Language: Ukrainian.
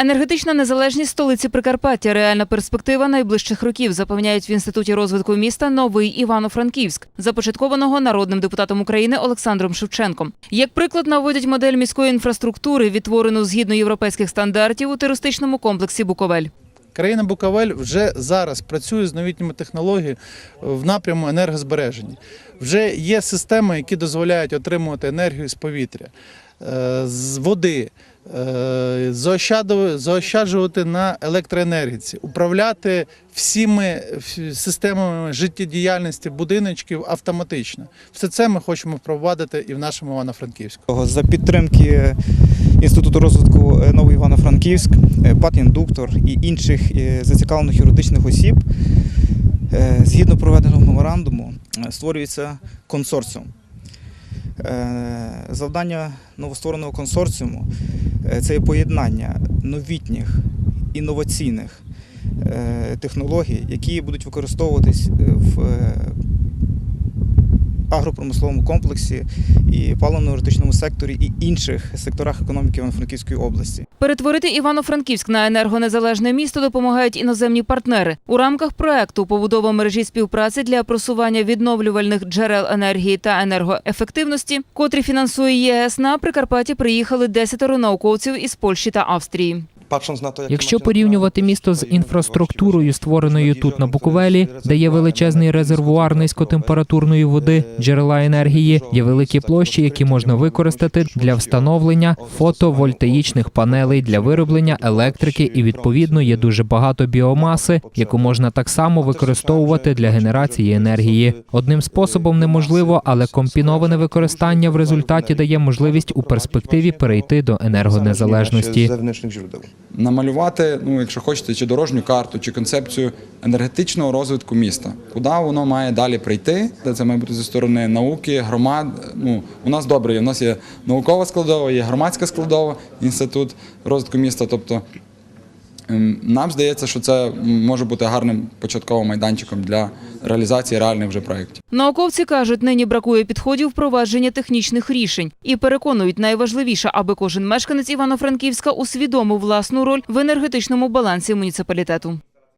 Енергетична незалежність столиці Прикарпаття реальна перспектива найближчих років, запевняють в інституті розвитку міста Новий Івано-Франківськ, започаткованого народним депутатом України Олександром Шевченком. Як приклад наводять модель міської інфраструктури, відтворену згідно європейських стандартів у туристичному комплексі Буковель. Країна Буковель вже зараз працює з новітніми технологіями в напряму енергозбереження. Вже є системи, які дозволяють отримувати енергію з повітря, е, з води, заощаджувати на електроенергіці, управляти всіми системами життєдіяльності будиночків автоматично. Все це ми хочемо впровадити і в нашому Івано-Франківську. За підтримки Інституту розвитку е, Новий Івано-Франківськ, е, ПАТ «Індуктор» і інших е, зацікавлених юридичних осіб, е, згідно проведеного меморандуму, е, створюється консорціум. Е, Завдання новоствореного консорціуму е, це поєднання новітніх інноваційних е, технологій, які будуть використовуватись в агропромисловому комплексі і паливно-енергетичному секторі і інших секторах економіки Івано-Франківської області. Перетворити Івано-Франківськ на енергонезалежне місто допомагають іноземні партнери. У рамках проекту побудова мережі співпраці для просування відновлювальних джерел енергії та енергоефективності, котрі фінансує ЄС на Прикарпатті приїхали десятеро науковців із Польщі та Австрії. Якщо порівнювати місто з інфраструктурою, створеною тут на Буковелі, де є величезний резервуар низькотемпературної води, джерела енергії, є великі площі, які можна використати для встановлення фотовольтаїчних панелей для вироблення електрики, і відповідно є дуже багато біомаси, яку можна так само використовувати для генерації енергії. Одним способом неможливо, але комбіноване використання в результаті дає можливість у перспективі перейти до енергонезалежності. Намалювати, ну якщо хочете, чи дорожню карту, чи концепцію енергетичного розвитку міста, куди воно має далі прийти. Де Це має бути зі сторони науки, громад. Ну у нас добре, у нас є наукова складова, є громадська складова, інститут розвитку міста. Тобто нам здається, що це може бути гарним початковим майданчиком для реалізації реальних вже проєктів. Науковці кажуть, нині бракує підходів впровадження технічних рішень і переконують, найважливіше, аби кожен мешканець Івано-Франківська усвідомив власну роль в енергетичному балансі муніципалітету.